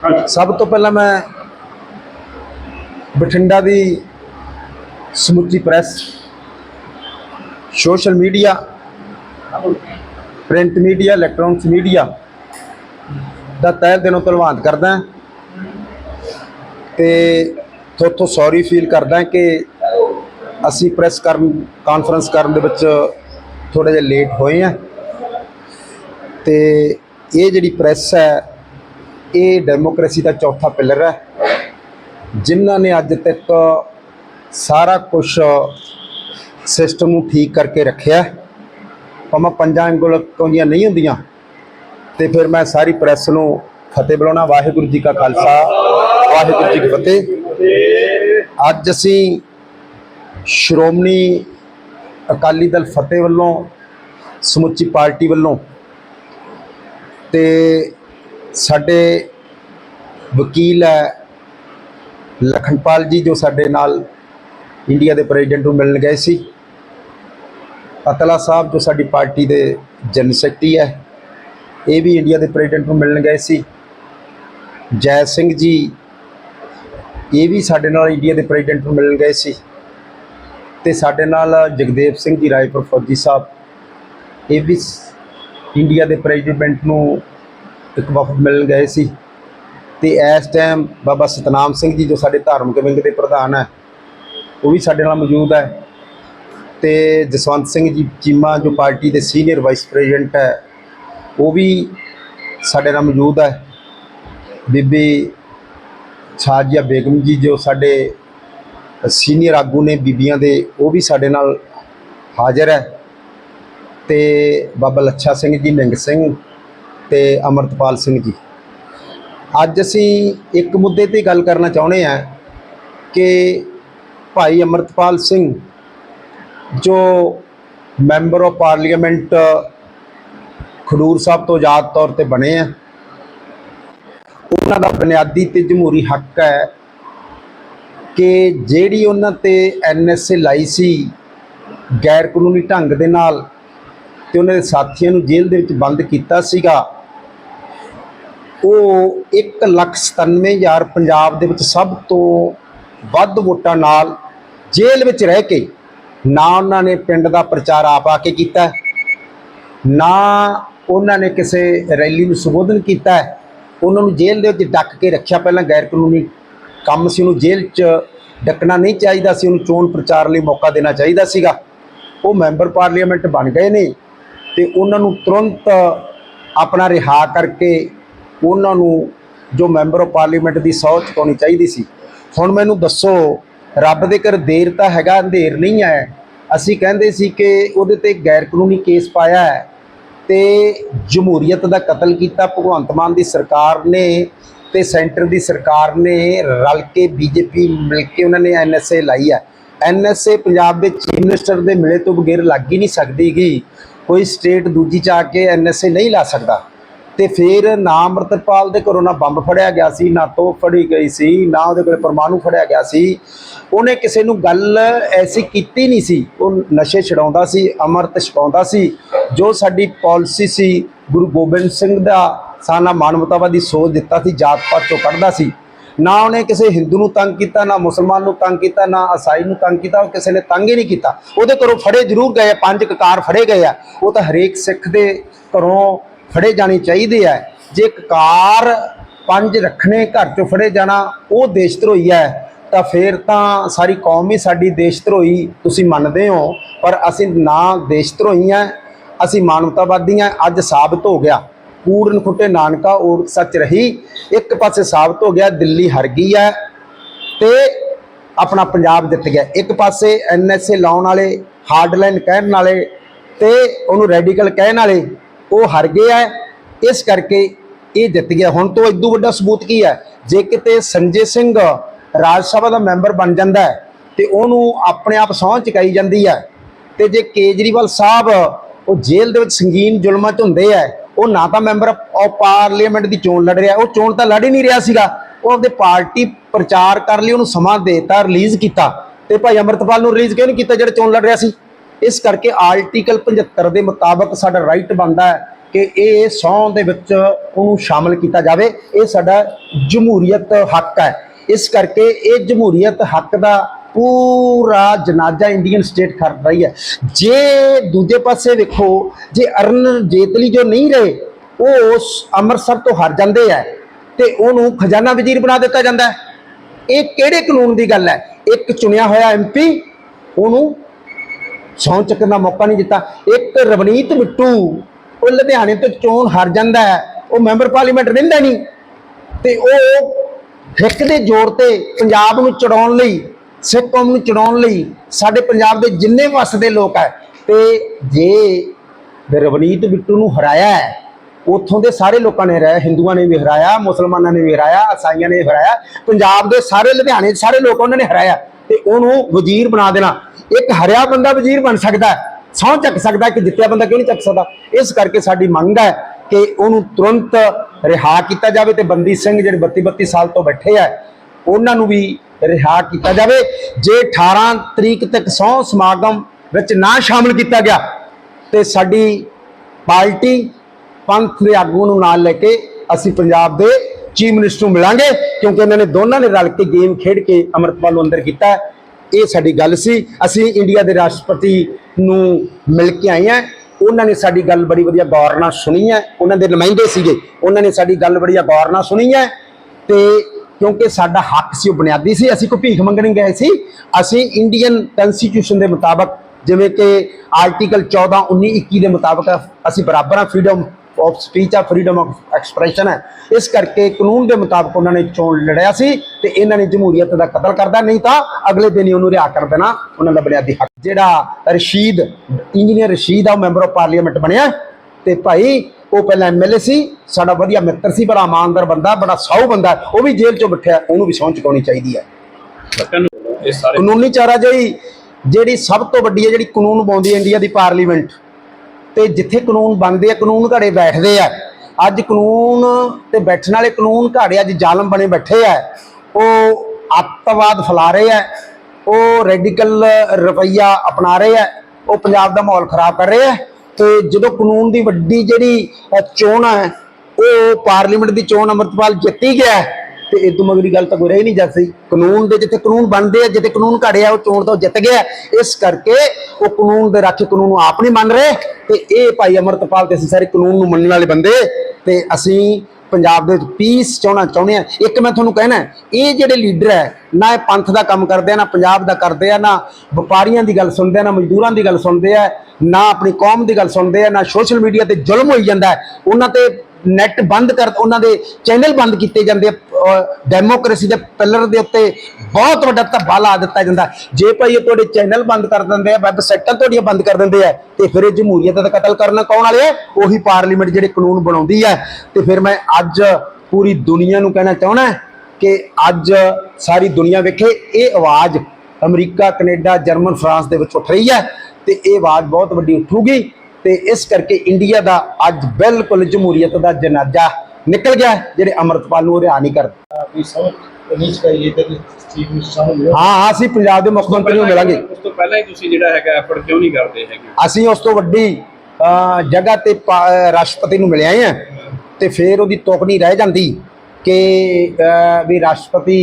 ਸਭ ਤੋਂ ਪਹਿਲਾਂ ਮੈਂ ਬਠਿੰਡਾ ਦੀ ਸਮੁੱਚੀ press, social media, print media, electronics media ਦਾ ਤਹਿ ਦਿਲੋਂ ਧੰਨਵਾਦ ਕਰਦਾ ਹਾਂ ਤੇ ਥੋਥੋਂ ਸੌਰੀ ਫੀਲ ਕਰਦਾ ਕਿ ਅਸੀਂ ਪ੍ਰੈਸ ਕਰਨ ਕਾਨਫਰੰਸ ਕਰਨ ਦੇ ਵਿੱਚ ਥੋੜੇ ਜਿਹਾ ਲੇਟ ਹੋਏ ਆ ਤੇ ਇਹ ਜਿਹੜੀ ਪ੍ਰੈਸ ਹੈ ਇਹ ਡੈਮੋਕ੍ਰੇਸੀ ਦਾ ਚੌਥਾ ਪਿਲਰ ਹੈ। ਜਿਨ੍ਹਾਂ ਨੇ ਅੱਜ ਤੱਕ ਸਾਰਾ ਕੁਝ ਸਿਸਟਮ ਨੂੰ ਠੀਕ ਕਰਕੇ ਰੱਖਿਆ ਭਾਵੇਂ ਪੰਜਾਂ ਉਂਗਲ ਕੋਈਆਂ ਨਹੀਂ ਹੁੰਦੀਆਂ, ਤੇ ਫਿਰ ਮੈਂ ਸਾਰੀ ਪ੍ਰੈਸ ਨੂੰ ਫਤਿਹ ਬੁਲਾਉਣਾ। ਵਾਹਿਗੁਰੂ ਜੀ ਕਾ ਖਾਲਸਾ, ਵਾਹਿਗੁਰੂ ਜੀ ਕੀ ਫਤਿਹ। ਅੱਜ ਅਸੀਂ ਸ਼੍ਰੋਮਣੀ ਅਕਾਲੀ ਦਲ ਫਤਿਹ ਵੱਲੋਂ ਸਮੁੱਚੀ ਪਾਰਟੀ ਵੱਲੋਂ ਤੇ ਸਾਡੇ ਵਕੀਲ ਹੈ ਲਖਨਪਾਲ ਜੀ ਜੋ ਸਾਡੇ ਨਾਲ ਇੰਡੀਆ ਦੇ ਪ੍ਰੈਜ਼ੀਡੈਂਟ ਨੂੰ ਮਿਲਣ ਗਏ ਸੀ। ਅਤਲਾ ਸਾਹਿਬ ਜੋ ਸਾਡੀ ਪਾਰਟੀ ਦੇ ਜਨਰਲ ਸੈਕਟਰੀ ਹੈ, ਇਹ ਵੀ ਇੰਡੀਆ ਦੇ ਪ੍ਰੈਜ਼ੀਡੈਂਟ ਨੂੰ ਮਿਲਣ ਗਏ ਸੀ। ਜੈ ਸਿੰਘ ਜੀ, ਇਹ ਵੀ ਸਾਡੇ ਨਾਲ ਇੰਡੀਆ ਦੇ ਪ੍ਰੈਜ਼ੀਡੈਂਟ ਨੂੰ ਮਿਲਣ ਗਏ ਸੀ। ਤੇ ਸਾਡੇ ਨਾਲ ਜਗਦੇਵ ਸਿੰਘ ਜੀ, ਰਾਏਪੁਰ ਫੌਜੀ ਸਾਹਿਬ, ਇਹ ਵੀ ਇੰਡੀਆ ਦੇ ਪ੍ਰੈਜ਼ੀਡੈਂਟ ਨੂੰ ਇੱਕ ਵਫਦ ਮਿਲਣ ਗਏ ਸੀ ਤੇ ਇਸ ਟਾਈਮ ਬਾਬਾ ਸਤਨਾਮ ਸਿੰਘ ਜੀ ਜੋ ਸਾਡੇ ਧਾਰਮਿਕ ਵਿੰਗ ਦੇ ਪ੍ਰਧਾਨ ਹੈ, ਉਹ ਵੀ ਸਾਡੇ ਨਾਲ ਮੌਜੂਦ ਹੈ ਤੇ ਜਸਵੰਤ ਸਿੰਘ ਜੀ ਚੀਮਾ ਜੋ ਪਾਰਟੀ ਦੇ ਸੀਨੀਅਰ ਵਾਈਸ ਪ੍ਰੈਜ਼ੀਡੈਂਟ ਹੈ, ਉਹ ਵੀ ਸਾਡੇ ਨਾਲ ਮੌਜੂਦ ਹੈ। ਬੀਬੀ ਛਾਜੀਆ ਬੇਗਮ ਜੀ ਜੋ ਸਾਡੇ ਸੀਨੀਅਰ ਆਗੂ ਨੇ ਬੀਬੀਆਂ ਦੇ, ਉਹ ਵੀ ਸਾਡੇ ਨਾਲ ਹਾਜ਼ਰ ਹੈ ਤੇ ਬਾਬਾ ਲੱਛਾ ਸਿੰਘ ਜੀ, ਨਿੰਗ ਸਿੰਘ ਤੇ ਅਮਰਤਪਾਲ ਸਿੰਘ ਜੀ। ਅੱਜ ਅਸੀਂ ਇੱਕ ਮੁੱਦੇ ਤੇ ਗੱਲ ਕਰਨਾ ਚਾਹੁੰਦੇ ਹਾਂ ਕਿ ਭਾਈ ਅਮਰਤਪਾਲ ਸਿੰਘ ਜੋ member of parliament Khadoor Sahib ਤੋਂ ਆਜ਼ਾਦ ਤੌਰ ਤੇ ਬਣੇ ਆ, ਉਹਨਾਂ ਦਾ ਬੁਨਿਆਦੀ ਤੇ ਜਮਹੂਰੀ ਹੱਕ ਹੈ ਕਿ ਜਿਹੜੀ ਉਹਨਾਂ ਤੇ ਐਨਐਸਏ ਲਾਈ ਸੀ ਗੈਰ ਕਾਨੂੰਨੀ ਢੰਗ ਦੇ ਨਾਲ ਤੇ ਉਹਨਾਂ ਦੇ ਸਾਥੀਆਂ ਨੂੰ ਜੇਲ੍ਹ ਦੇ ਵਿੱਚ ਬੰਦ ਕੀਤਾ ਸੀਗਾ ਉਹ 197000 ਪੰਜਾਬ ਦੇ ਵਿੱਚ ਸਭ ਤੋਂ ਵੱਧ ਵੋਟਾਂ ਨਾਲ ਜੇਲ੍ਹ ਵਿੱਚ ਰਹਿ ਕੇ ਨਾ ਉਹਨਾਂ ਨੇ ਪਿੰਡ ਦਾ ਪ੍ਰਚਾਰ ਆਪ ਆ ਕੇ ਕੀਤਾ ਨਾ ਉਹਨਾਂ ਨੇ ਕਿਸੇ ਰੈਲੀ ਨੂੰ ਸੰਬੋਧਨ ਕੀਤਾ ਉਹਨਾਂ ਨੂੰ ਜੇਲ੍ਹ ਦੇ ਵਿੱਚ ਡੱਕ ਕੇ ਰੱਖਿਆ ਪਹਿਲਾਂ ਗੈਰ ਕਾਨੂੰਨੀ ਕੰਮ ਸੀ, ਉਹਨੂੰ ਜੇਲ੍ਹ 'ਚ ਡੱਕਣਾ ਨਹੀਂ ਚਾਹੀਦਾ ਸੀ, ਉਹਨੂੰ ਚੋਣ ਪ੍ਰਚਾਰ ਲਈ ਮੌਕਾ ਦੇਣਾ ਚਾਹੀਦਾ ਸੀਗਾ। ਉਹ ਮੈਂਬਰ ਪਾਰਲੀਮੈਂਟ ਬਣ ਗਏ ਨੇ ਤੇ ਉਹਨਾਂ ਨੂੰ ਤੁਰੰਤ ਆਪਣਾ ਰਿਹਾ ਕਰਕੇ ਉਹਨਾਂ ਨੂੰ ਜੋ ਮੈਂਬਰ ਆਫ ਪਾਰਲੀਮੈਂਟ ਦੀ ਸਹੁੰ ਚੁਕਾਉਣੀ ਚਾਹੀਦੀ ਸੀ। ਹੁਣ ਮੈਨੂੰ ਦੱਸੋ, ਰੱਬ ਦੇ ਕਰ ਦੇਰ ਤਾਂ ਹੈਗਾ, ਅੰਧੇਰ ਨਹੀਂ ਹੈ। ਅਸੀਂ ਕਹਿੰਦੇ ਸੀ ਕਿ ਉਹਦੇ ਤੇ ਗੈਰ ਕਾਨੂੰਨੀ ਕੇਸ ਪਾਇਆ ਹੈ ਤੇ ਜਮਹੂਰੀਅਤ ਦਾ ਕਤਲ ਕੀਤਾ, ਭਗਵੰਤ ਮਾਨ ਦੀ ਸਰਕਾਰ ਨੇ ਤੇ ਸੈਂਟਰ ਦੀ ਸਰਕਾਰ ਨੇ, ਰਲ ਕੇ ਬੀਜੇਪੀ ਮਿਲ ਕੇ ਉਹਨਾਂ ਨੇ ਐਨਐਸਏ ਲਾਈ ਹੈ। ਐਨਐਸਏ ਪੰਜਾਬ ਦੇ ਚੀਫ ਮਿਨਿਸਟਰ ਦੇ ਮਿਲੇ ਤੋਂ ਬਗੈਰ ਲੱਗ ਹੀ ਨਹੀਂ ਸਕਦੀਗੀ। ਕੋਈ ਸਟੇਟ ਦੂਜੀ ਚ ਆ ਕੇ ਐਨਐਸਏ ਨਹੀਂ ਲਾ ਸਕਦਾ। ਤੇ ਫਿਰ ਨਾ ਅੰਮ੍ਰਿਤਪਾਲ ਦੇ ਘਰੋਂ ਨਾ ਬੰਬ ਫੜਿਆ ਗਿਆ ਸੀ, ਨਾ ਤੋਪ ਫੜੀ ਗਈ ਸੀ, ਨਾ ਉਹਦੇ ਕੋਲ ਪਰਮਾਣੂ ਫੜਿਆ ਗਿਆ ਸੀ। ਉਹਨੇ ਕਿਸੇ ਨੂੰ ਗੱਲ ਐਸੀ ਕੀਤੀ ਨਹੀਂ ਸੀ। ਉਹ ਨਸ਼ੇ ਛਡਾਉਂਦਾ ਸੀ, ਅੰਮ੍ਰਿਤ ਛਕਾਉਂਦਾ ਸੀ। ਜੋ ਸਾਡੀ ਪਾਲਿਸੀ ਸੀ, ਗੁਰੂ ਗੋਬਿੰਦ ਸਿੰਘ ਦਾ ਸਾਨਾ ਮਾਨਵਤਾਵਾਦੀ ਸੋਚ ਦਿੱਤਾ ਸੀ, ਜਾਤ ਪਾਤ ਚੋਂ ਕੱਢਦਾ ਸੀ। ਨਾ ਉਹਨੇ ਕਿਸੇ ਹਿੰਦੂ ਨੂੰ ਤੰਗ ਕੀਤਾ, ਨਾ ਮੁਸਲਮਾਨ ਨੂੰ ਤੰਗ ਕੀਤਾ, ਨਾ ਈਸਾਈ ਨੂੰ ਤੰਗ ਕੀਤਾ, ਉਹ ਕਿਸੇ ਨੇ ਤੰਗ ਹੀ ਨਹੀਂ ਕੀਤਾ। ਉਹਦੇ ਘਰੋਂ ਫੜੇ ਜ਼ਰੂਰ ਗਏ ਪੰਜ ਕਕਾਰ ਫੜੇ ਗਏ ਆ। ਉਹ ਤਾਂ ਹਰੇਕ ਸਿੱਖ ਦੇ ਘਰੋਂ ਫੜੇ ਜਾਣੇ ਚਾਹੀਦੇ ਆ। ਜੇ ਕਕਾਰ ਪੰਜ ਰੱਖਣੇ ਘਰ ਚੋਂ ਫੜੇ ਜਾਣਾ, ਉਹ ਦੇਸ਼ ਧਰੋਈ ਹੈ, ਤਾਂ ਫਿਰ ਤਾਂ ਸਾਰੀ ਕੌਮ ਹੀ ਸਾਡੀ ਦੇਸ਼ ਧਰੋਈ, ਤੁਸੀਂ ਮੰਨਦੇ ਹੋ, ਪਰ ਅਸੀਂ ਨਾ ਦੇਸ਼ ਧਰੋਈ ਆ, ਅਸੀਂ ਮਾਨਵਤਾਵਾਦੀ ਆ, ਅੱਜ ਸਾਬਤ ਹੋ ਗਿਆ। ਪੂਰਨ ਖੁੱਟੇ ਨਾਨਕਾ ਔਰ ਸੱਚ ਰਹੀ, ਇੱਕ ਪਾਸੇ ਸਾਬਤ ਹੋ ਗਿਆ, ਦਿੱਲੀ ਹਰ ਗਈ ਹੈ, ਤੇ ਆਪਣਾ ਪੰਜਾਬ ਜਿੱਤ ਗਿਆ। ਇੱਕ ਪਾਸੇ ਐਨਐਸਏ ਲਾਉਣ ਵਾਲੇ, ਹਾਰਡਲਾਈਨ ਕਹਿਣ ਵਾਲੇ, ਤੇ ਉਹਨੂੰ ਰੈਡੀਕਲ ਕਹਿਣ ਵਾਲੇ ਉਹ ਹਾਰ ਗਏ ਆ ਇਸ ਕਰਕੇ ਇਹ ਜਿੱਤ ਗਿਆ। ਹੁਣ ਤੋਂ ਇਦੋਂ ਵੱਡਾ ਸਬੂਤ ਕੀ ਹੈ? ਜੇ ਕਿਤੇ ਸੰਜੇ ਸਿੰਘ ਰਾਜ ਸਭਾ ਦਾ ਮੈਂਬਰ ਬਣ ਜਾਂਦਾ ਹੈ ਤੇ ਉਹਨੂੰ ਆਪਣੇ ਆਪ ਸਹੁੰ ਚੁਕਾਈ ਜਾਂਦੀ ਹੈ ਤੇ ਜੇ ਕੇਜਰੀਵਾਲ ਸਾਹਿਬ ਉਹ ਜੇਲ੍ਹ ਦੇ ਵਿੱਚ ਸੰਗੀਨ ਜ਼ੁਲਮਾਂ 'ਚ ਹੁੰਦੇ ਆ ਉਹ ਨਾ ਤਾਂ ਮੈਂਬਰ ਆਫ ਪਾਰਲੀਮੈਂਟ ਦੀ ਚੋਣ ਲੜ ਰਿਹਾ, ਉਹ ਚੋਣ ਤਾਂ ਲੜ ਹੀ ਨਹੀਂ ਰਿਹਾ ਸੀਗਾ। ਉਹ ਆਪਦੇ ਪਾਰਟੀ ਪ੍ਰਚਾਰ ਕਰ ਲਈ, ਉਹਨੂੰ ਸਮਾਂ ਦੇਤਾ, ਰਿਲੀਜ਼ ਕੀਤਾ ਤੇ ਭਾਈ ਅਮਰਤਪਾਲ ਨੂੰ ਰਿਲੀਜ਼ ਕਿਉਂ ਨਹੀਂ ਕੀਤਾ ਜਿਹੜਾ ਚੋਣ ਲੜ ਰਿਹਾ ਸੀ? ਇਸ ਕਰਕੇ ਆਰਟੀਕਲ 75 ਦੇ ਮੁਤਾਬਕ ਸਾਡਾ ਰਾਈਟ ਬਣਦਾ ਹੈ ਕਿ ਇਹ ਸਹੁੰ ਦੇ ਵਿੱਚ ਉਹਨੂੰ ਸ਼ਾਮਲ ਕੀਤਾ ਜਾਵੇ। ਇਹ ਸਾਡਾ ਜਮਹੂਰੀਅਤ ਹੱਕ ਹੈ। ਇਸ ਕਰਕੇ ਇਹ ਜਮਹੂਰੀਅਤ ਹੱਕ ਦਾ ਪੂਰਾ ਜਨਾਜ਼ਾ ਇੰਡੀਅਨ ਸਟੇਟ ਕਰ ਰਹੀ ਹੈ। ਜੇ ਦੂਜੇ ਪਾਸੇ ਵੇਖੋ, ਜੇ ਅਰਨ ਜੇਤਲੀ ਜੋ ਨਹੀਂ ਰਹੇ, ਉਹ ਅੰਮ੍ਰਿਤਸਰ ਤੋਂ ਹਰ ਜਾਂਦੇ ਆ ਤੇ ਉਹਨੂੰ ਖਜ਼ਾਨਾ ਵਜ਼ੀਰ ਬਣਾ ਦਿੱਤਾ ਜਾਂਦਾ ਇਹ ਕਿਹੜੇ ਕਾਨੂੰਨ ਦੀ ਗੱਲ ਹੈ? ਇੱਕ ਚੁਣਿਆ ਹੋਇਆ ਐਮਪੀ ਉਹਨੂੰ ਸਹੁੰ ਚੱਕਣ ਦਾ ਮੌਕਾ ਨਹੀਂ ਦਿੱਤਾ। ਇੱਕ ਰਵਨੀਤ ਬਿੱਟੂ ਉਹ ਲੁਧਿਆਣੇ ਤੋਂ ਚੋਣ ਹਾਰ ਜਾਂਦਾ ਹੈ। ਉਹ ਮੈਂਬਰ ਪਾਰਲੀਮੈਂਟ ਰਹਿੰਦਾ ਨਹੀਂ। ਤੇ ਉਹ ਹਿੱਕ ਦੇ ਜ਼ੋਰ ਤੇ ਪੰਜਾਬ ਨੂੰ ਚੜਾਉਣ ਲਈ, ਸਿੱਖ ਕੌਮ ਨੂੰ ਚੜਾਉਣ ਲਈ ਸਾਡੇ ਪੰਜਾਬ ਦੇ ਜਿੰਨੇ ਵਸਦੇ ਲੋਕ ਹੈ, ਤੇ ਜੇ ਰਵਨੀਤ ਬਿੱਟੂ ਨੂੰ ਹਰਾਇਆ ਹੈ, ਉੱਥੋਂ ਦੇ ਸਾਰੇ ਲੋਕਾਂ ਨੇ ਹਰਾਇਆ, ਹਿੰਦੂਆਂ ਨੇ ਵੀ ਹਰਾਇਆ, ਮੁਸਲਮਾਨਾਂ ਨੇ ਵੀ ਹਰਾਇਆ, ਈਸਾਈਆਂ ਨੇ ਵੀ ਹਰਾਇਆ, ਪੰਜਾਬ ਦੇ ਸਾਰੇ ਲੁਧਿਆਣੇ ਦੇ ਸਾਰੇ ਲੋਕ ਉਹਨਾਂ ਨੇ ਹਰਾਇਆ। ਤੇ ਉਹਨੂੰ ਵਜ਼ੀਰ ਬਣਾ ਦੇਣਾ। ਇੱਕ ਹਰਿਆ ਬੰਦਾ ਵਜ਼ੀਰ ਬਣ ਸਕਦਾ ਹੈ, ਸਹੁੰ ਚੱਕ ਸਕਦਾ ਹੈ ਕਿ ਜਿੱਤਿਆ ਬੰਦਾ ਕਿਉਂ ਨਹੀਂ ਚੱਕ ਸਕਦਾ? ਇਸ ਕਰਕੇ ਸਾਡੀ ਮੰਗ ਹੈ ਕਿ ਉਹਨੂੰ ਤੁਰੰਤ ਰਿਹਾ ਕੀਤਾ ਜਾਵੇ ਤੇ ਬੰਦੀ ਸਿੰਘ ਜਿਹੜੇ 32 32 ਸਾਲ ਤੋਂ ਬੈਠੇ ਆ, ਉਹਨਾਂ ਨੂੰ ਵੀ ਰਿਹਾ ਕੀਤਾ ਜਾਵੇ। ਜੇ 18 ਤਰੀਕ ਤੱਕ ਸਹੁੰ ਸਮਾਗਮ ਵਿੱਚ ਨਾ ਸ਼ਾਮਲ ਕੀਤਾ ਗਿਆ, ਤੇ ਸਾਡੀ ਪਾਰਟੀ ਪੰਥ ਦੇ ਆਗੂ ਨੂੰ ਨਾਲ ਲੈ ਕੇ ਅਸੀਂ ਪੰਜਾਬ ਦੇ ਚੀਫ ਮਿਨਿਸਟਰ ਨੂੰ ਮਿਲਾਂਗੇ, ਕਿਉਂਕਿ ਇਹਨਾਂ ਨੇ ਦੋਨਾਂ ਨੇ ਰਲ ਕੇ ਗੇਮ ਖੇਡ ਕੇ ਅੰਮ੍ਰਿਤਪਾਲ ਨੂੰ ਅੰਦਰ ਕੀਤਾ। ਇਹ ਸਾਡੀ ਗੱਲ ਸੀ। ਅਸੀਂ ਇੰਡੀਆ ਦੇ ਰਾਸ਼ਟਰਪਤੀ ਨੂੰ ਮਿਲ ਕੇ ਆਏ ਹਾਂ। ਉਹਨਾਂ ਨੇ ਸਾਡੀ ਗੱਲ ਬੜੀ ਵਧੀਆ ਗੌਰ ਨਾਲ ਸੁਣੀ ਹੈ। ਉਹਨਾਂ ਦੇ ਨੁਮਾਇੰਦੇ ਸੀਗੇ। ਉਹਨਾਂ ਨੇ ਸਾਡੀ ਗੱਲ ਬੜੀ ਗੌਰ ਨਾਲ ਸੁਣੀ ਹੈ। ਤੇ ਕਿਉਂਕਿ ਸਾਡਾ ਹੱਕ ਸੀ, ਉਹ ਬੁਨਿਆਦੀ ਸੀ। ਅਸੀਂ ਕੋਈ ਭੀਖ ਮੰਗਣ ਗਏ ਸੀ। ਅਸੀਂ ਇੰਡੀਅਨ ਕਨਸਟੀਟਿਊਸ਼ਨ ਦੇ ਮੁਤਾਬਕ ਜਿਵੇਂ ਕਿ ਆਰਟੀਕਲ 14 19 21 ਦੇ ਮੁਤਾਬਕ ਅਸੀਂ ਬਰਾਬਰ ਹਾਂ ਫਰੀडम ਆਫ ਸਪੀਚ ਆ ਫਰੀडम ਆਫ ਐਕਸਪ੍ਰੈਸ਼ਨ ਹੈ ਇਸ ਕਰਕੇ ਕਾਨੂੰਨ ਦੇ ਮੁਤਾਬਕ ਉਹਨਾਂ ਨੇ ਚੋਣ ਲੜਿਆ ਸੀ ਤੇ ਇਹਨਾਂ ਨੇ ਜਮਹੂਰੀਅਤ ਦਾ ਕਤਲ ਕਰਦਾ ਨਹੀਂ ਤਾਂ ਅਗਲੇ ਦਿਨ ਹੀ ਉਹਨੂੰ ਰਿਹਾ ਕਰ ਦੇਣਾ ਉਹਨਾਂ ਦਾ ਬੁਨਿਆਦੀ ਹੱਕ। ਜਿਹੜਾ ਰਸ਼ੀਦ ਇੰਜੀਨੀਅਰ ਰਸ਼ੀਦ ਆ ਉਹ ਮੈਂਬਰ ਆਫ ਪਾਰਲੀਮੈਂਟ ਬਣਿਆ। ਤੇ ਭਾਈ ਉਹ ਪਹਿਲਾਂ ਐਮਐਲਏ ਸੀ ਸਾਡਾ ਵਧੀਆ ਮਿੱਤਰ ਸੀ ਬੜਾ ਇਮਾਨਦਾਰ ਬੰਦਾ ਬੜਾ ਸਾਊ ਬੰਦਾ। ਉਹ ਵੀ ਜੇਲ੍ਹ ਚੋਂ ਬਿਠਿਆ ਉਹਨੂੰ ਵੀ ਸਹੁੰ ਚੁਕਾਉਣੀ ਚਾਹੀਦੀ ਹੈ ਕਾਨੂੰਨੀ ਚਾਰਾ ਜਿਹੜੀ ਜਿਹੜੀ ਸਭ ਤੋਂ ਵੱਡੀ ਹੈ ਜਿਹੜੀ ਕਾਨੂੰਨ ਪਾਉਂਦੀ ਇੰਡੀਆ ਦੀ ਪਾਰਲੀਮੈਂਟ ਤੇ ਜਿੱਥੇ ਕਾਨੂੰਨ ਬਣਦੇ ਆ, ਕਾਨੂੰਨ ਘੜੇ ਬੈਠਦੇ ਆ। ਅੱਜ ਕਾਨੂੰਨ ਤੇ ਬੈਠਣ ਵਾਲੇ ਕਾਨੂੰਨ ਘੜੇ ਅੱਜ ਜ਼ਾਲਮ ਬਣੇ ਬੈਠੇ ਆ। ਉਹ ਅੱਤਵਾਦ ਫੈਲਾ ਰਹੇ ਆ। ਉਹ ਰੈਡੀਕਲ ਰਵਈਆ ਅਪਣਾ ਰਹੇ ਆ। ਉਹ ਪੰਜਾਬ ਦਾ ਮਾਹੌਲ ਖਰਾਬ ਕਰ ਰਹੇ ਆ। ਤੇ ਜਦੋਂ ਕਾਨੂੰਨ ਦੀ ਵੱਡੀ ਜਿਹੜੀ ਚੋਣ ਹੈ ਉਹ ਪਾਰਲੀਮੈਂਟ ਦੀ ਚੋਣ ਅੰਮ੍ਰਿਤਪਾਲ ਜਿੱਤੀ ਗਿਆ। ਤੇ ਇਹ ਤੋਂ ਮਗਰੀ ਗੱਲ ਤਾਂ ਕੋਈ ਰਹੀ ਨਹੀਂ ਜਾਂਦੀ ਕਾਨੂੰਨ ਦੇ ਜਿੱਥੇ ਕਾਨੂੰਨ ਬਣਦੇ ਆ, ਜਿੱਥੇ ਕਾਨੂੰਨ ਘੜਿਆ, ਉਹ ਚੋਣ ਤੋਂ ਜਿੱਤ ਗਿਆ। ਇਸ ਕਰਕੇ ਉਹ ਕਾਨੂੰਨ ਦੇ ਰਾਖੇ ਕਾਨੂੰਨ ਨੂੰ ਆਪ ਨਹੀਂ ਮੰਨ ਰਹੇ। ਤੇ ਇਹ ਭਾਈ ਅਮਰਤਪਾਲ ਤੇ ਅਸੀਂ ਸਾਰੇ ਕਾਨੂੰਨ ਨੂੰ ਮੰਨਣ ਵਾਲੇ ਬੰਦੇ। ਤੇ ਅਸੀਂ ਪੰਜਾਬ ਦੇ ਵਿੱਚ ਪੀਸ ਚਾਹਣਾ ਚਾਹੁੰਦੇ ਆ ਇੱਕ ਮੈਂ ਤੁਹਾਨੂੰ ਕਹਿਣਾ ਇਹ ਜਿਹੜੇ ਲੀਡਰ ਹੈ, ਨਾ ਇਹ ਪੰਥ ਦਾ ਕੰਮ ਕਰਦੇ ਆ, ਨਾ ਪੰਜਾਬ ਦਾ ਕਰਦੇ ਆ, ਨਾ ਵਪਾਰੀਆਂ ਦੀ ਗੱਲ ਸੁਣਦੇ ਆ, ਨਾ ਮਜ਼ਦੂਰਾਂ ਦੀ ਗੱਲ ਸੁਣਦੇ ਆ, ਨਾ ਆਪਣੀ ਕੌਮ ਦੀ ਗੱਲ ਸੁਣਦੇ ਆ, ਨਾ ਸੋਸ਼ਲ ਮੀਡੀਆ ਤੇ ਜ਼ੁਲਮ ਹੋਈ ਜਾਂਦਾ ਉਹਨਾਂ ਤੇ ਨੈਟ ਬੰਦ ਕਰ ਉਹਨਾਂ ਦੇ ਚੈਨਲ ਬੰਦ ਕੀਤੇ ਜਾਂਦੇ ਡੈਮੋਕ੍ਰੇਸੀ ਦੇ ਪਿਲਰ ਦੇ ਉੱਤੇ ਬਹੁਤ ਵੱਡਾ ਧੱਬਾ ਲਾ ਦਿੱਤਾ ਜਾਂਦਾ। ਜੇ ਭਾਈ ਇਹ ਤੁਹਾਡੇ ਚੈਨਲ ਬੰਦ ਕਰ ਦਿੰਦੇ ਆ ਵੈਬਸਾਈਟਾਂ ਤੁਹਾਡੀਆਂ ਬੰਦ ਕਰ ਦਿੰਦੇ ਆ, ਤੇ ਫਿਰ ਇਹ ਜਮਹੂਰੀਅਤ ਦਾ ਕਤਲ ਕਰਨ ਕੌਣ ਵਾਲੇ ਆ? ਉਹੀ ਪਾਰਲੀਮੈਂਟ ਜਿਹੜੇ ਕਾਨੂੰਨ ਬਣਾਉਂਦੀ ਹੈ ਤੇ ਫਿਰ ਮੈਂ ਅੱਜ ਪੂਰੀ ਦੁਨੀਆ ਨੂੰ ਕਹਿਣਾ ਚਾਹਣਾ ਕਿ ਅੱਜ ਸਾਰੀ ਦੁਨੀਆ ਵੇਖੇ, ਇਹ ਆਵਾਜ਼ ਅਮਰੀਕਾ, ਕੈਨੇਡਾ, ਜਰਮਨ, ਫਰਾਂਸ ਦੇ ਵਿੱਚ ਉੱਠ ਰਹੀ ਹੈ। ਤੇ ਇਹ ਆਵਾਜ਼ ਬਹੁਤ ਵੱਡੀ ਉੱਠੂਗੀ। ਤੇ ਇਸ ਕਰਕੇ ਇੰਡੀਆ ਦਾ ਅੱਜ ਬਿਲਕੁਲ ਜਮਹੂਰੀਅਤ ਦਾ ਜਨਾਜ਼ਾ ਨਿਕਲ ਗਿਆ ਹੈ, ਜਿਹੜੇ ਅੰਮ੍ਰਿਤਪਾਲ ਨੂੰ ਰਿਹਾ ਨਹੀਂ ਕਰਦੇ ਹਾਂ ਹਾਂ ਅਸੀਂ ਪੰਜਾਬ ਦੇ ਮੁੱਖ ਮੰਤਰੀ ਨੂੰ ਮਿਲਾਂਗੇ। ਉਸ ਤੋਂ ਪਹਿਲਾਂ ਹੀ ਤੁਸੀਂ ਜਿਹੜਾ ਹੈਗਾ ਐਫਰਟ ਕਿਉਂ ਨਹੀਂ ਕਰਦੇ ਹੈਗੇ? ਅਸੀਂ ਉਸ ਤੋਂ ਵੱਡੀ ਜਗ੍ਹਾ ਤੇ ਰਾਸ਼ਟਰਪਤੀ ਨੂੰ ਮਿਲਿਆ ਆ ਤੇ ਫਿਰ ਉਹਦੀ ਤੁਕ ਨਹੀਂ ਰਹਿ ਜਾਂਦੀ ਕਿ ਵੀ ਰਾਸ਼ਟਰਪਤੀ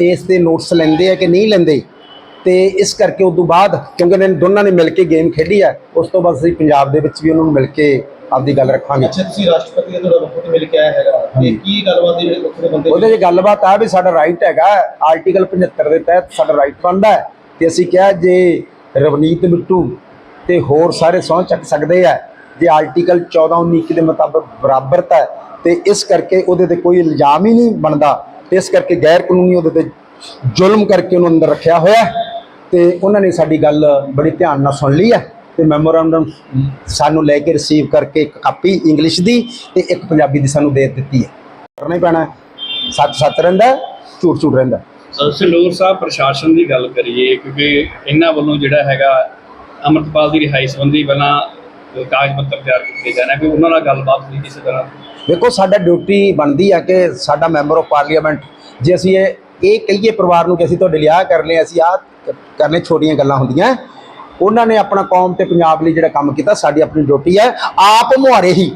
ਇਸ ਤੇ ਨੋਟਸ ਲੈਂਦੇ ਆ ਕਿ ਨਹੀਂ ਲੈਂਦੇ। ਤੇ ਇਸ ਕਰਕੇ ਉਸ ਤੋਂ ਬਾਅਦ ਕਿਉਂਕਿ ਇਹਨਾਂ ਨੇ ਦੋਨਾਂ ਨੇ ਮਿਲ ਕੇ ਗੇਮ ਖੇਡੀ ਆ ਉਸ ਤੋਂ ਬਾਅਦ ਅਸੀਂ ਪੰਜਾਬ ਦੇ ਵਿੱਚ ਵੀ ਉਹਨਾਂ ਨੂੰ ਮਿਲ ਕੇ ਆਪਦੀ ਗੱਲ ਰੱਖਾਂਗੇ। ਅੱਛਾ ਤੁਸੀਂ ਰਾਸ਼ਟਰਪਤੀ ਦਾ ਤੁਹਾਡਾ ਵਕਤ ਮਿਲ ਕੇ ਆਇਆ ਹੈਗਾ। ਇਹ ਕੀ ਗੱਲਬਾਤ ਹੈ ਜਿਹੜੇ ਉੱਥੇ ਦੇ ਬੰਦੇ ਉਹਦੇ 'ਚ ਗੱਲਬਾਤ ਆ ਵੀ ਸਾਡਾ ਰਾਈਟ ਹੈਗਾ ਆਰਟੀਕਲ 75 ਦੇ ਤਹਿਤ ਸਾਡਾ ਰਾਈਟ ਬਣਦਾ ਹੈ। ਤੇ ਅਸੀਂ ਕਿਹਾ ਜੇ ਰਵਨੀਤ ਬਿੱਟੂ ਤੇ ਹੋਰ ਸਾਰੇ ਸਹੁੰ ਚੱਕ ਸਕਦੇ ਆ ਜੇ ਆਰਟੀਕਲ 14 19 21 ਦੇ ਮੁਤਾਬਕ ਬਰਾਬਰਤਾ ਹੈ ਤੇ ਇਸ ਕਰਕੇ ਉਹਦੇ ਤੇ ਕੋਈ ਇਲਜ਼ਾਮ ਹੀ ਨਹੀਂ ਬਣਦਾ। ਤੇ ਇਸ ਕਰਕੇ ਗੈਰ ਕਾਨੂੰਨੀ ਉਹਦੇ ਤੇ ਜ਼ੁਲਮ ਕਰਕੇ ਉਹਨੂੰ ਅੰਦਰ ਰੱਖਿਆ ਹੋਇਆ ਹੈ। ਤੇ ਉਹਨਾਂ ਨੇ ਸਾਡੀ ਗੱਲ ਬੜੀ ਧਿਆਨ ਨਾਲ ਸੁਣ ਲਈ ਹੈ ਤੇ ਮੈਮੋਰੈਂਡਮ ਸਾਨੂੰ ਲੈ ਕੇ ਰਿਸੀਵ ਕਰਕੇ ਇੱਕ ਕਾਪੀ ਇੰਗਲਿਸ਼ ਦੀ ਤੇ ਇੱਕ ਪੰਜਾਬੀ ਦੀ ਸਾਨੂੰ ਦੇ ਦਿੱਤੀ ਹੈ ਕਰਨਾ ਹੀ ਪੈਣਾ। ਸੱਚ ਸੱਚ ਰਹਿੰਦਾ ਝੂਠ ਝੂਠ ਰਹਿੰਦਾ। ਸੰਗਰੂਰ ਸਾਹਿਬ ਪ੍ਰਸ਼ਾਸਨ ਦੀ ਗੱਲ ਕਰੀਏ ਕਿਉਂਕਿ ਇਹਨਾਂ ਵੱਲੋਂ ਜਿਹੜਾ ਹੈਗਾ ਅਮਰਤਪਾਲ ਦੀ ਰਿਹਾਈ ਸੰਬੰਧੀ ਪਹਿਲਾਂ ਕਾਗਜ਼ ਪੱਤਰ ਤਿਆਰ ਕੀਤੇ ਜਾਣਾ ਕਿ ਉਹਨਾਂ ਨਾਲ ਗੱਲਬਾਤ ਹੋਈ ਕਿਸੇ ਤਰ੍ਹਾਂ ਵੇਖੋ ਸਾਡਾ ਡਿਊਟੀ ਬਣਦੀ ਹੈ ਕਿ ਸਾਡਾ ਮੈਂਬਰ ਆਫ ਪਾਰਲੀਮੈਂਟ ਜੇ ਅਸੀਂ ਇਹ ਇਹ ਕਹੀਏ ਪਰਿਵਾਰ ਨੂੰ ਕਿ ਅਸੀਂ ਤੁਹਾਡੇ ਲਈ ਆਹ ਕਰ ਲਏ ਅਸੀਂ ਆਹ ਕਰਨੇ ਛੋਟੀਆਂ ਗੱਲਾਂ ਹੁੰਦੀਆਂ। ਉਹਨਾਂ ਨੇ ਆਪਣਾ ਕੌਮ ਤੇ ਪੰਜਾਬ ਲਈ ਜਿਹੜਾ ਕੰਮ ਕੀਤਾ, ਸਾਡੀ ਆਪਣੀ ਡਿਊਟੀ ਹੈ। ਆਪ ਮੁਹਾਰੇ ਹੀ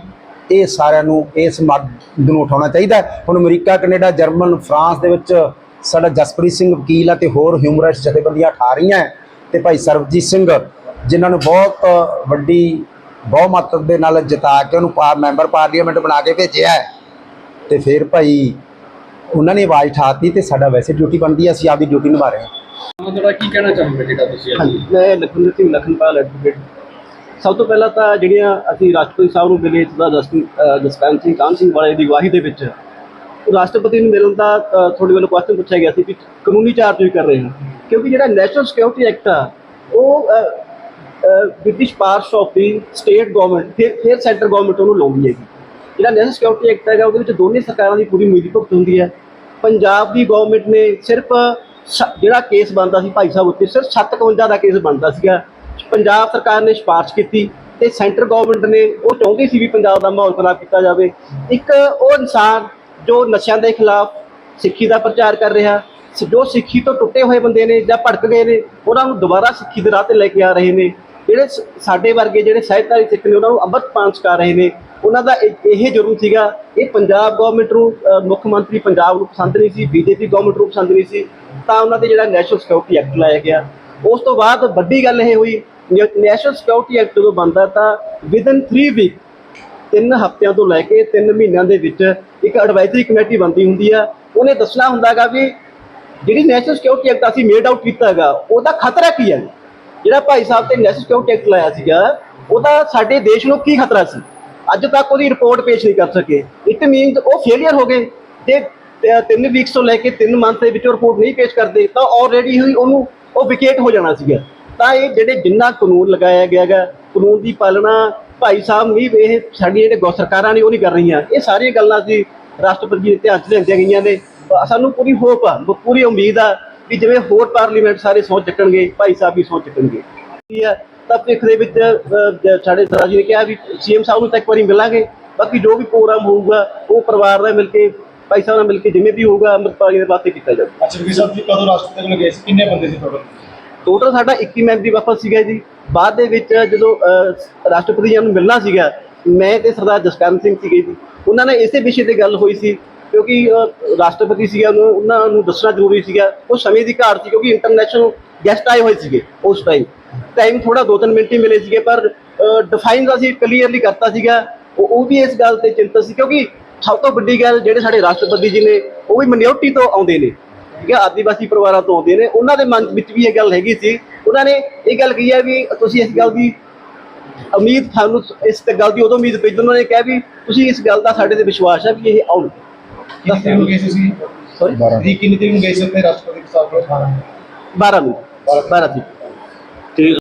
ਇਹ ਸਾਰਿਆਂ ਨੂੰ ਇਸ ਮੱਦ ਨੂੰ ਉਠਾਉਣਾ ਚਾਹੀਦਾ ਹੁਣ ਅਮਰੀਕਾ, ਕੈਨੇਡਾ, ਜਰਮਨ, ਫਰਾਂਸ ਦੇ ਵਿੱਚ ਸਾਡਾ ਜਸਪ੍ਰੀਤ ਸਿੰਘ ਵਕੀਲ ਅਤੇ ਹੋਰ ਹਿਊਮਰਿਸਟ ਜਥੇਬੰਦੀਆਂ ਠਾ ਰਹੀਆਂ ਹੈ ਤੇ ਭਾਈ ਸਰਬਜੀਤ ਸਿੰਘ, ਜਿਨ੍ਹਾਂ ਨੂੰ ਬਹੁਤ ਵੱਡੀ ਬਹੁਮਤ ਦੇ ਨਾਲ ਜਿਤਾ ਕੇ ਉਹਨੂੰ ਪਾ, ਮੈਂਬਰ ਪਾਰਲੀਮੈਂਟ ਬਣਾ ਕੇ ਭੇਜਿਆ ਹੈ। ਤੇ ਫਿਰ ਭਾਈ ਉਹਨਾਂ ਨੇ ਆਵਾਜ਼ ਠਾਤੀ ਤੇ ਸਾਡਾ ਵੈਸੇ ਡਿਊਟੀ ਬਣਦੀ ਹੈ ਅਸੀਂ ਆਪਦੀ ਡਿਊਟੀ ਨਿਭਾ ਰਹੇ ਹਾਂ। ਤੁਹਾਡਾ ਕੀ ਕਹਿਣਾ ਚਾਹੋਗੇ ਜਿਹੜਾ ਤੁਸੀਂ ਅੱਜ ਹਾਂਜੀ ਮੈਂ ਲਖਵਿੰਦਰ ਸਿੰਘ ਲਖਨਪਾਲ ਐਡਵੋਕੇਟ ਸਭ ਤੋਂ ਪਹਿਲਾਂ ਤਾਂ ਜਿਹੜੀਆਂ ਅਸੀਂ ਰਾਸ਼ਟਰਪਤੀ ਸਾਹਿਬ ਨੂੰ ਮਿਲੇ ਸਦਾ ਜਸਪਾਲ ਸਿੰਘ ਕਾਨ ਸਿੰਘ ਵਾਲੇ ਦੀ ਅਗਵਾਈ ਦੇ ਵਿੱਚ ਰਾਸ਼ਟਰਪਤੀ ਨੂੰ ਮਿਲਣ ਦਾ ਅ, ਤੁਹਾਡੇ ਵੱਲੋਂ ਕੁਐਸਚਨ ਪੁੱਛਿਆ ਗਿਆ ਸੀ ਕਿ ਕਾਨੂੰਨੀ ਚਾਰਜ ਵੀ ਕਰ ਰਹੇ ਹਾਂ। ਕਿਉਂਕਿ ਜਿਹੜਾ ਨੈਸ਼ਨਲ ਸਿਕਿਉਰਿਟੀ ਐਕਟ ਆ ਉਹ British parts of the state government ਫਿਰ ਫਿਰ ਸੈਂਟਰ ਗਵਰਨਮੈਂਟ ਉਹਨੂੰ ਲਾਉਂਦੀ ਹੈਗੀ। ਜਿਹੜਾ ਨੈਸ਼ਨਲ ਸਿਕਿਉਰਿਟੀ ਐਕਟ ਹੈਗਾ, ਉਹਦੇ ਵਿੱਚ ਦੋਨੇ ਸਰਕਾਰਾਂ ਦੀ ਪੂਰੀ ਮਿਲੀ ਭੁਗਤ ਹੁੰਦੀ ਹੈ। ਪੰਜਾਬ ਦੀ ਗਵਰਨਮੈਂਟ ਨੇ ਸਿਰਫ ਸ- ਜਿਹੜਾ ਕੇਸ ਬਣਦਾ ਸੀ ਭਾਈ ਸਾਹਿਬ ਉੱਤੇ ਸਿਰਫ 751 ਦਾ ਕੇਸ ਬਣਦਾ ਸੀਗਾ। ਪੰਜਾਬ ਸਰਕਾਰ ਨੇ ਸਿਫਾਰਿਸ਼ ਕੀਤੀ ਤੇ ਸੈਂਟਰ ਗਵਰਨਮੈਂਟ ਨੇ ਉਹ ਚਾਹੁੰਦੀ ਸੀ ਵੀ ਪੰਜਾਬ ਦਾ ਮਾਹੌਲ ਖਰਾਬ ਕੀਤਾ ਜਾਵੇ। ਇੱਕ ਉਹ ਇਨਸਾਨ ਜੋ ਨਸ਼ਿਆਂ ਦੇ ਖਿਲਾਫ ਸਿੱਖੀ ਦਾ ਪ੍ਰਚਾਰ ਕਰ ਰਿਹਾ, ਸ- ਜੋ ਸਿੱਖੀ ਤੋਂ ਟੁੱਟੇ ਹੋਏ ਬੰਦੇ ਨੇ ਜਾਂ ਭੜਕ ਗਏ ਨੇ, ਉਹਨਾਂ ਨੂੰ ਦੁਬਾਰਾ ਸਿੱਖੀ ਦੇ ਰਾਹ ਤੇ ਲੈ ਕੇ ਆ ਰਹੇ ਨੇ। ਜਿਹੜੇ ਸਾਡੇ ਵਰਗੇ ਜਿਹੜੇ ਸਹਿਤਕਾਰੀ ਸਿੱਖ ਨੇ, ਉਹਨਾਂ ਨੂੰ ਅੰਮ੍ਰਿਤ ਪਾਨ ਸਕਾ ਰਹੇ ਨੇ। ਉਹਨਾਂ ਦਾ ਇਹ ਇਹ ਜ਼ਰੂਰ ਸੀਗਾ। ਇਹ ਪੰਜਾਬ ਗਵਰਨਮੈਂਟ ਨੂੰ ਮੁੱਖ ਮੰਤਰੀ ਪੰਜਾਬ ਨੂੰ ਪਸੰਦ ਨਹੀਂ ਸੀ ਬੀਜੇਪੀ ਗਵਰਨਮੈਂਟ ਨੂੰ ਪਸੰਦ ਨਹੀਂ ਸੀ, ਤਾਂ ਉਹਨਾਂ ਤੇ ਜਿਹੜਾ ਨੈਸ਼ਨਲ ਸਿਕਿਉਰਿਟੀ ਐਕਟ ਲਾਇਆ ਗਿਆ। ਉਸ ਤੋਂ ਬਾਅਦ ਵੱਡੀ ਗੱਲ ਇਹ ਹੋਈ ਨੈਸ਼ਨਲ ਸਿਕਿਉਰਿਟੀ ਐਕਟ ਜਦੋਂ ਬਣਦਾ ਤਾਂ ਵਿਦਨ 3 ਵੀਕ ਤਿੰਨ ਹਫ਼ਤਿਆਂ ਤੋਂ ਲੈ ਕੇ ਤਿੰਨ ਮਹੀਨਿਆਂ ਦੇ ਵਿੱਚ ਇੱਕ ਐਡਵਾਈਜ਼ਰੀ ਕਮੇਟੀ ਬਣਦੀ ਹੁੰਦੀ ਆ। ਉਹਨੇ ਦੱਸਣਾ ਹੁੰਦਾਗਾ ਵੀ ਜਿਹੜੀ ਨੈਸ਼ਨਲ ਸਿਕਿਉਰਿਟੀ ਐਕਟ ਅਸੀਂ ਮੇਡ ਆਊਟ ਕੀਤਾ ਹੈਗਾ, ਉਹਦਾ ਖਤਰਾ ਕੀ ਹੈ? ਜਿਹੜਾ ਭਾਈ ਸਾਹਿਬ ਤੇ ਨੈਸ਼ਨਲ ਸਿਕਿਉਰਿਟੀ ਐਕਟ ਲਾਇਆ ਸੀਗਾ, ਉਹਦਾ ਸਾਡੇ ਦੇਸ਼ ਨੂੰ ਕੀ ਖਤਰਾ ਸੀ? ਅੱਜ ਤੱਕ ਉਹਦੀ ਰਿਪੋਰਟ ਪੇਸ਼ ਨਹੀਂ ਕਰ ਸਕੇ। ਇਟ ਮੀਨਸ ਉਹ ਫੇਲਿਅਰ ਹੋ ਗਏ। ਤੇ ਤੇ ਤਿੰਨ ਵੀਕਸ ਤੋਂ ਲੈ ਕੇ ਤਿੰਨ ਮੰਥ ਦੇ ਵਿੱਚ ਰਿਪੋਰਟ ਨਹੀਂ ਪੇਸ਼ ਕਰਦੇ, ਤਾਂ ਆਲਰੇਡੀ ਹੀ ਉਹਨੂੰ ਉਹ ਵਿਕੇਟ ਹੋ ਜਾਣਾ ਸੀਗਾ। ਤਾਂ ਇਹ ਜਿਹੜੇ ਜਿੰਨਾ ਕਾਨੂੰਨ ਲਗਾਇਆ ਗਿਆ ਹੈਗਾ, ਕਾਨੂੰਨ ਦੀ ਪਾਲਣਾ ਭਾਈ ਸਾਹਿਬ ਨਹੀਂ, ਇਹ ਸਾਡੀਆਂ ਜਿਹੜੇ ਗੋ, ਸਰਕਾਰਾਂ ਨੇ ਉਹ ਨਹੀਂ ਕਰ ਰਹੀਆਂ। ਇਹ ਸਾਰੀਆਂ ਗੱਲਾਂ ਸੀ ਰਾਸ਼ਟਰਪਤੀ ਦੇ ਧਿਆਨ ਚ ਲਿਆਂਦੀਆਂ ਗਈਆਂ ਨੇ। ਸਾਨੂੰ ਪੂਰੀ ਹੋਪ ਆ ਪੂਰੀ ਉਮੀਦ ਆ ਕਿ ਜਿਵੇਂ ਹੋਰ ਪਾਰਲੀਮੈਂਟ ਸਾਰੇ ਸਹੁੰ ਚੱਕਣਗੇ, ਭਾਈ ਸਾਹਿਬ ਵੀ ਸਹੁੰ ਚੱਕਣਗੇ। ਕੀ ਹੈ ਤਾਂ ਭਵਿੱਖ ਦੇ ਵਿੱਚ ਸਾਡੇ ਸਰਦਾਰ ਜੀ ਨੇ ਕਿਹਾ ਵੀ ਸੀਐਮ ਸਾਹਿਬ ਨੂੰ ਤਾਂ ਇੱਕ ਵਾਰੀ ਮਿਲਾਂਗੇ। ਬਾਕੀ ਜੋ ਵੀ ਪ੍ਰੋਗਰਾਮ ਹੋਊਗਾ ਉਹ ਪਰਿਵਾਰ ਨਾਲ ਮਿਲ ਕੇ ਭਾਈ ਸਾਹਿਬ ਨਾਲ ਮਿਲ ਕੇ ਜਿਵੇਂ ਵੀ ਹੋਊਗਾ ਅੰਮ੍ਰਿਤਪਾਲ ਜੀ ਦੇ ਵਾਸਤੇ ਕੀਤਾ ਜਾਊਗਾ। ਅੱਛਾ ਵੀ ਸਾਹਿਬ ਜੀ ਕਦੋਂ ਰਾਸ਼ਟਰਪਤੀ ਕੋਲ ਗਏ? ਸੀ ਕਿੰਨੇ ਬੰਦੇ ਸੀ ਟੋਟਲ ਟੋਟਲ ਸਾਡਾ 21 ਮੈਂਬਰੀ ਵਫਦ ਸੀਗਾ ਜੀ। ਬਾਅਦ ਦੇ ਵਿੱਚ ਜਦੋਂ ਅਹ, ਰਾਸ਼ਟਰਪਤੀ ਜੀ ਨੂੰ ਮਿਲਣਾ ਸੀਗਾ ਮੈਂ ਤੇ ਸਰਦਾਰ ਜਸਕਰਨ ਸਿੰਘ ਸੀਗੇ ਜੀ। ਉਹਨਾਂ ਨੇ ਇਸੇ ਵਿਸ਼ੇ ਤੇ ਗੱਲ ਹੋਈ ਸੀ ਕਿਉਂਕਿ ਅਹ, ਰਾਸ਼ਟਰਪਤੀ ਸੀਗਾ ਉਹਨੂੰ ਉਹਨਾਂ ਨੂੰ ਦੱਸਣਾ ਜ਼ਰੂਰੀ ਸੀਗਾ। ਉਹ ਸਮੇਂ ਦੀ ਘਾਟ ਸੀ ਕਿਉਂਕਿ ਇੰਟਰਨੈਸ਼ਨਲ ਗੈਸਟ ਆਏ ਹੋਏ ਸੀਗੇ ਉਸ ਟਾਈਮ ਟਾਈਮ ਥੋੜਾ ਦੋ ਤਿੰਨ ਮਿੰਟ ਹੀ ਮਿਲੇ ਸੀਗੇ ਪਰ ਡਿਫਾਈਨ ਅਸੀਂ ਕਲੀਅਰਲੀ ਕਰਤਾ ਸੀਗਾ। ਉਹ ਵੀ ਇਸ ਗੱਲ ਤੇ ਚਿੰਤਤ ਸੀ ਕਿਉਂਕਿ ਸਭ ਤੋਂ ਵੱਡੀ ਗੱਲ ਜਿਹੜੇ ਸਾਡੇ ਰਾਸ਼ਟਰਪਤੀ ਜੀ ਨੇ ਉਹ ਵੀ ਮਿਨੋਰਟੀ ਤੋਂ ਆਉਂਦੇ ਨੇ। ਠੀਕ ਹੈ ਆਦੀਵਾਸੀ ਪਰਿਵਾਰਾਂ ਤੋਂ ਆਉਂਦੇ ਨੇ। ਉਹਨਾਂ ਦੇ ਮਨ ਵਿੱਚ ਵੀ ਇਹ ਗੱਲ ਹੈਗੀ ਸੀ। ਉਹਨਾਂ ਨੇ ਇਹ ਗੱਲ ਕਹੀ ਹੈ ਵੀ ਤੁਸੀਂ ਇਸ ਗੱਲ ਦੀ ਉਮੀਦ ਤੁਹਾਨੂੰ ਇਸ ਤੇ ਗੱਲ ਦੀ ਉਦੋਂ ਉਮੀਦ ਪਈ ਉਹਨਾਂ ਨੇ ਕਿਹਾ ਵੀ ਤੁਸੀਂ ਇਸ ਗੱਲ ਦਾ ਸਾਡੇ ਤੇ ਵਿਸ਼ਵਾਸ ਹੈ ਵੀ ਇਹ ਆਉਣ। ਤਰੀਕ ਸੌਰੀ ਕਿੰਨੀ ਤਰੀਕ ਨੂੰ ਗਏ ਸੀ ਉੱਥੇ ਰਾਸ਼ਟਰਪਤੀ ਸਾਹਿਬ ਕੋਲ? 12 ਨੂੰ 12 ਸੀ